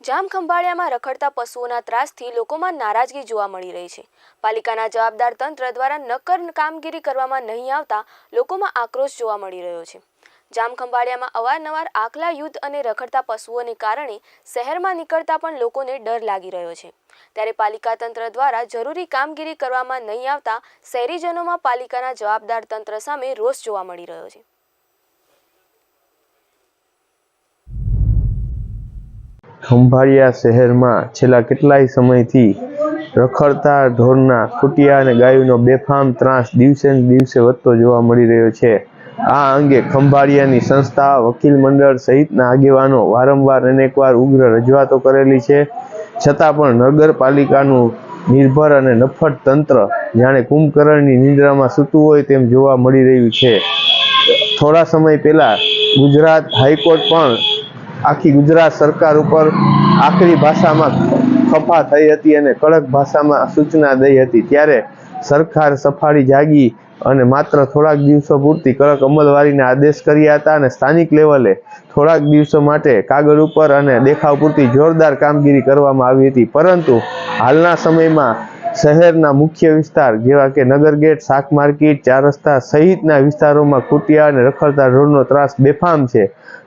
જામ ખંભાળિયામાં રખડતા પશુઓના ત્રાસથી લોકોમાં નારાજગી જોવા મળી રહી છે. પાલિકાના જવાબદાર તંત્ર દ્વારા નક્કર કામગીરી કરવામાં નહીં આવતા લોકોમાં આક્રોશ જોવા મળી રહ્યો છે. જામ ખંભાળિયામાં અવારનવાર આકલા યુદ્ધ અને રખડતા પશુઓને કારણે શહેરમાં નીકળતા પણ લોકોને ડર લાગી રહ્યો છે. ત્યારે પાલિકા તંત્ર દ્વારા જરૂરી કામગીરી કરવામાં નહીં આવતા શહેરીજનોમાં પાલિકાના જવાબદાર તંત્ર સામે રોષ જોવા મળી રહ્યો છે. ખંભાળિયા શહેરમાં છેલ્લા કેટલાય સમયથી રખડતા ઢોરના, ખૂટિયા અને ગાયોનો બેફામ ત્રાસ દિવસે ને દિવસે વધતો જોવા મળી રહ્યો છે. આ અંગે ખંભાળિયાની સંસ્થા, વકીલ મંડળ સહિતના આગેવાનો વારંવાર અનેકવાર ઉગ્ર રજૂઆતો કરેલી છે. છતાં પણ નગરપાલિકાનું નિર્ભર અને નફટ તંત્ર જાણે કુંભકર્ણની નિંદ્રામાં સૂતું હોય તેમ જોવા મળી રહ્યું છે. થોડા સમય પહેલા ગુજરાત હાઈકોર્ટ પણ આખી ગુજરાત સરકાર ઉપર આખરી ભાષામાં ખફા થઈ હતી અને કડક ભાષામાં સૂચના દઈ હતી. ત્યારે સરકાર સફાળી જાગી અને માત્ર થોડાક દિવસો પૂરતી કડક અમલવારીના આદેશ કર્યા હતા અને સ્થાનિક લેવલે થોડાક દિવસો માટે કાગળ ઉપર અને દેખાવ પૂરતી જોરદાર કામગીરી કરવામાં આવી હતી. પરંતુ હાલના સમયમાં શહેરના મુખ્ય વિસ્તાર જેવા કે નગરગેટ શાક માર્કેટ, ચાર રસ્તા સહિતના વિસ્તારોમાં ખૂટિયા અને રખડતા રોડનો ત્રાસ બેફામ છે.